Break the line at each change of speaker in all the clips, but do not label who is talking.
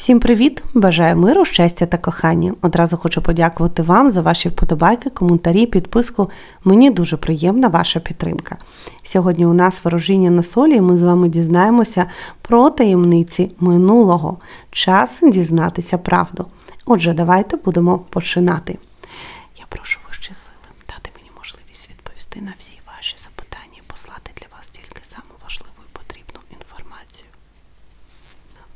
Всім привіт! Бажаю миру, щастя та кохання. Одразу хочу подякувати вам за ваші вподобайки, коментарі, підписку. Мені дуже приємна ваша підтримка. Сьогодні у нас ворожіння на солі, і ми з вами дізнаємося про таємниці минулого. Час дізнатися правду. Отже, давайте будемо починати. Я прошу вищі сили дати мені можливість відповісти на всі ваші запитання і послати для вас тільки саму важливу і потрібну інформацію.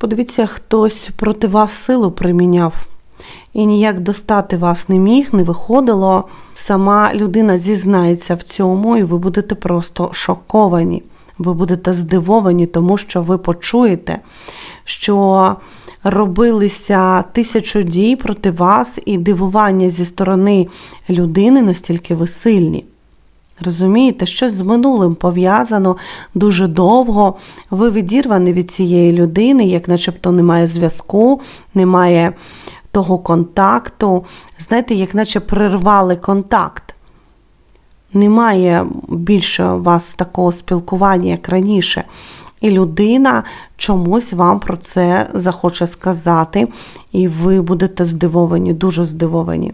Подивіться, хтось проти вас силу приміняв. І ніяк достати вас не міг, не виходило. Сама людина зізнається в цьому, і ви будете просто шоковані. Ви будете здивовані, тому що ви почуєте, що робилися тисячу дій проти вас, і дивування зі сторони людини настільки ви сильні. Розумієте, щось з минулим пов'язано дуже довго. Ви відірвані від цієї людини, як начебто немає зв'язку, немає того контакту. Знаєте, як наче прервали контакт. Немає більше у вас такого спілкування, як раніше. І людина чомусь вам про це захоче сказати, і ви будете здивовані, дуже здивовані.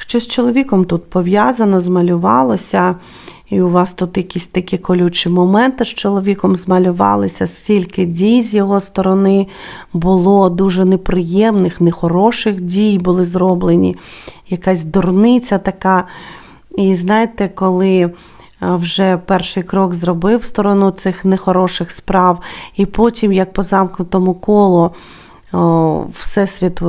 Що з чоловіком тут пов'язано, змалювалося, і у вас тут якісь такі колючі моменти з чоловіком змалювалися, стільки дій з його сторони було дуже неприємних, нехороших дій були зроблені, якась дурниця така. І знаєте, коли вже перший крок зробив в сторону цих нехороших справ, і потім, як по замкнутому колу, Всесвіт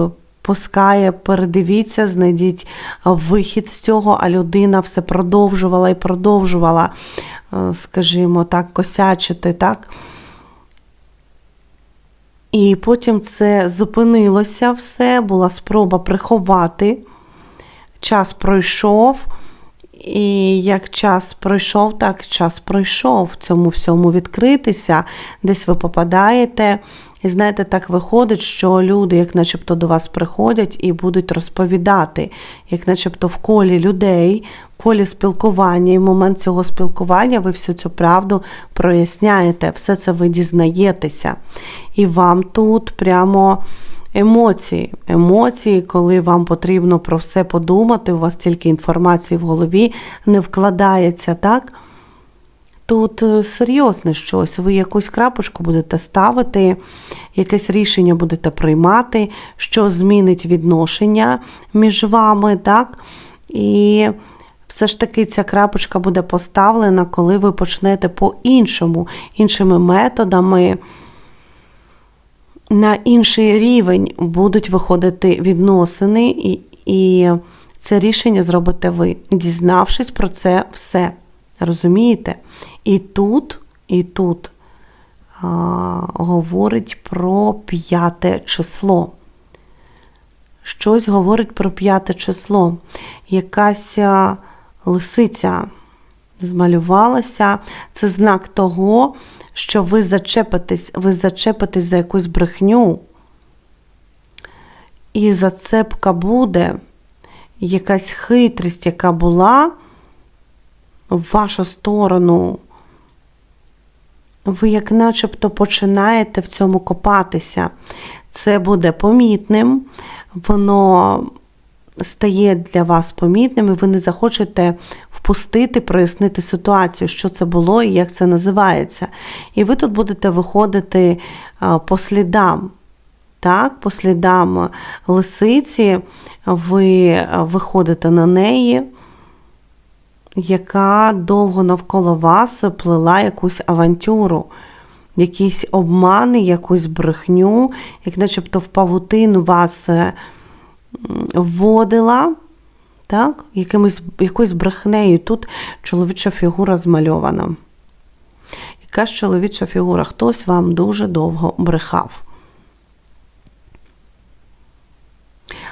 пускає, передивіться, знайдіть вихід з цього, а людина все продовжувала і продовжувала, скажімо так, косячити, так? І потім це зупинилося все, була спроба приховати. Час пройшов, і як час пройшов, так час пройшов в цьому всьому відкритися, десь ви попадаєте. І знаєте, так виходить, що люди, як начебто, до вас приходять і будуть розповідати, як начебто в колі людей, в колі спілкування, і в момент цього спілкування ви всю цю правду проясняєте, все це ви дізнаєтеся. І вам тут прямо. Емоції, емоції, коли вам потрібно про все подумати, у вас тільки інформації в голові не вкладається, так? Тут серйозне щось, ви якусь крапочку будете ставити, якесь рішення будете приймати, що змінить відношення між вами, так? І все ж таки ця крапочка буде поставлена, коли ви почнете по-іншому, іншими методами на інший рівень будуть виходити відносини, і, і це рішення зробите ви, дізнавшись про це все. Розумієте? І тут, і тут а, говорить про п'яте число. Щось говорить про п'яте число. Якась лисиця змалювалася. Це знак того, що ви зачепитесь, ви зачепитесь за якусь брехню. І зацепка буде, якась хитрість, яка була в вашу сторону. Ви, як начебто, починаєте в цьому копатися. Це буде помітним, воно стає для вас помітним, і ви не захочете впустити, прояснити ситуацію, що це було і як це називається. І ви тут будете виходити по слідам. Так, по слідам лисиці, ви виходите на неї, яка довго навколо вас плела якусь авантюру, якісь обмани, якусь брехню, як начебто в павутину вас вводила так, якимось, якоюсь брехнею. Тут чоловіча фігура змальована. Яка ж чоловіча фігура? Хтось вам дуже довго брехав.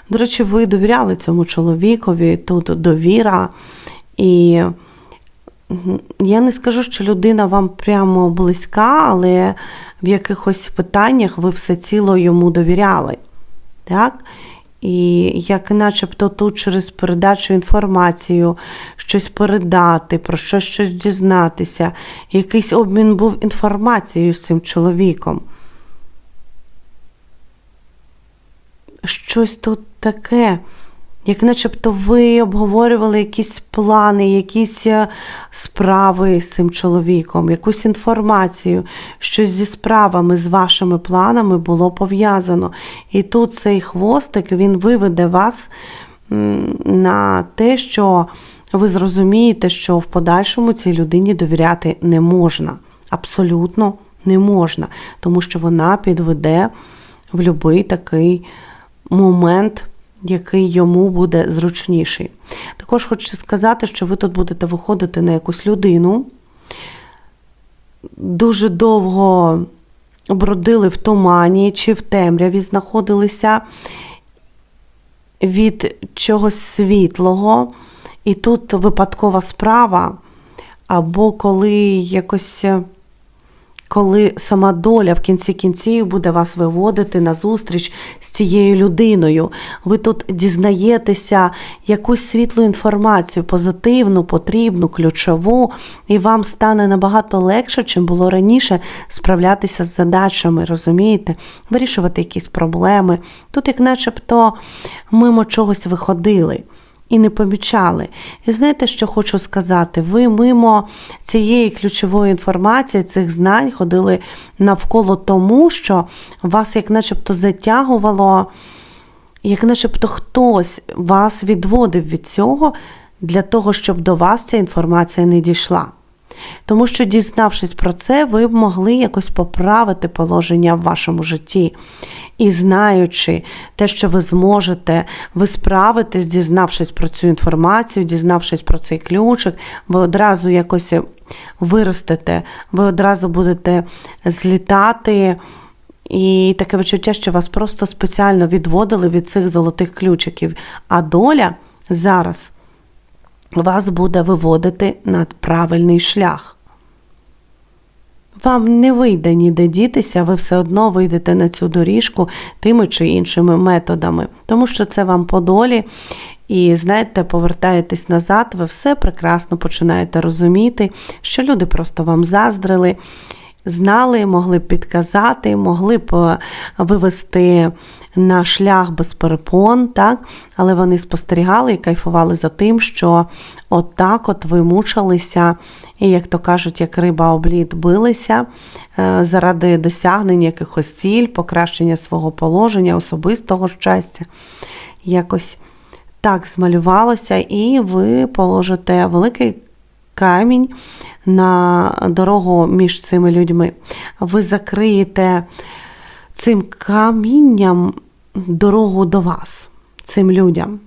До речі, ви довіряли цьому чоловікові, тут довіра. І я не скажу, що людина вам прямо близька, але в якихось питаннях ви все ціло йому довіряли. Так? І як начебто тут через передачу інформацію щось передати, про що щось дізнатися, якийсь обмін був інформацією з цим чоловіком. Щось тут таке, як начебто ви обговорювали якісь плани, якісь е, справи з цим чоловіком, якусь інформацію, щось зі справами, з вашими планами було пов'язано. І тут цей хвостик він виведе вас на те, що ви зрозумієте, що в подальшому цій людині довіряти не можна. Абсолютно не можна, тому що вона підведе в будь-який такий момент, який йому буде зручніший. Також хочу сказати, що ви тут будете виходити на якусь людину, дуже довго бродили в тумані чи в темряві знаходилися від чогось світлого, і тут випадкова справа, або коли якось. Коли сама доля в кінці кінців буде вас виводити на зустріч з цією людиною, ви тут дізнаєтеся якусь світлу інформацію, позитивну, потрібну, ключову, і вам стане набагато легше, чим було раніше, справлятися з задачами, розумієте, вирішувати якісь проблеми. Тут, як начебто, мимо чогось виходили і не помічали. І знаєте, що хочу сказати? Ви мимо цієї ключової інформації, цих знань ходили навколо тому, що вас як начебто затягувало, як начебто хтось вас відводив від цього для того, щоб до вас ця інформація не дійшла. Тому що, дізнавшись про це, ви б могли якось поправити положення в вашому житті. І знаючи те, що ви зможете, ви справитесь, дізнавшись про цю інформацію, дізнавшись про цей ключик, ви одразу якось виростете, ви одразу будете злітати. І таке відчуття, що вас просто спеціально відводили від цих золотих ключиків. А доля зараз вас буде виводити на правильний шлях. Вам не вийде ніде дітися, ви все одно вийдете на цю доріжку тими чи іншими методами, тому що це вам по долі. І знаєте, повертаєтесь назад, ви все прекрасно починаєте розуміти, що люди просто вам заздрили, знали, могли б підказати, могли б е, вивести на шлях без перепон, так? але вони спостерігали і кайфували за тим, що отак от ви мучилися, і, як то кажуть, як риба облід билися е, заради досягнення якихось ціль, покращення свого положення, особистого щастя. Якось так змалювалося, і ви положите великий камінь на дорогу між цими людьми. Ви закриєте цим камінням дорогу до вас, цим людям.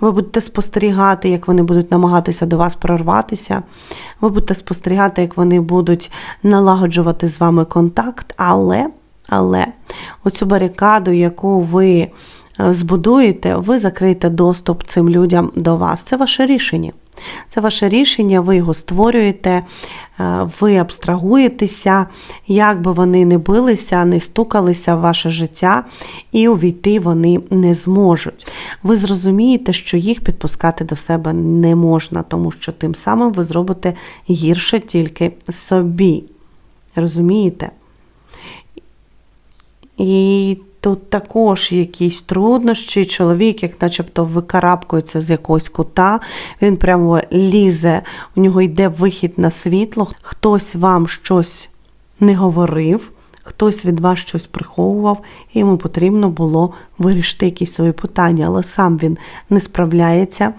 Ви будете спостерігати, як вони будуть намагатися до вас прорватися. Ви будете спостерігати, як вони будуть налагоджувати з вами контакт, але, але оцю барикаду, яку ви е, збудуєте, ви закриєте доступ цим людям до вас. Це ваше рішення. Це ваше рішення, ви його створюєте, е, ви абстрагуєтеся, як би вони не билися, не стукалися в ваше життя, і увійти вони не зможуть. Ви зрозумієте, що їх підпускати до себе не можна, тому що тим самим ви зробите гірше тільки собі. Розумієте? І Тут також якісь труднощі. Чоловік, як начебто, викарабкується з якогось кута, він прямо лізе, у нього йде вихід на світло, хтось вам щось не говорив, хтось від вас щось приховував, і йому потрібно було вирішити якісь свої питання, але сам він не справляється,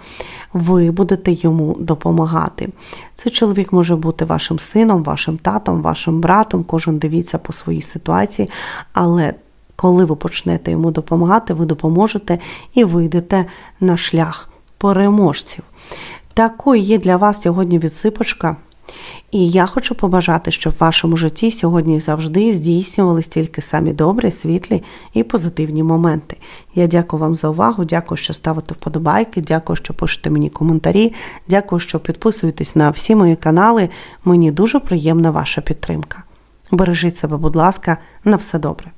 ви будете йому допомагати. Цей чоловік може бути вашим сином, вашим татом, вашим братом, кожен дивіться по своїй ситуації, але коли ви почнете йому допомагати, ви допоможете і вийдете на шлях переможців. Такою є для вас сьогодні відсипочка. І я хочу побажати, щоб в вашому житті сьогодні і завжди здійснювались тільки самі добрі, світлі і позитивні моменти. Я дякую вам за увагу, дякую, що ставите вподобайки, дякую, що пишете мені коментарі, дякую, що підписуєтесь на всі мої канали. Мені дуже приємна ваша підтримка. Бережіть себе, будь ласка, на все добре.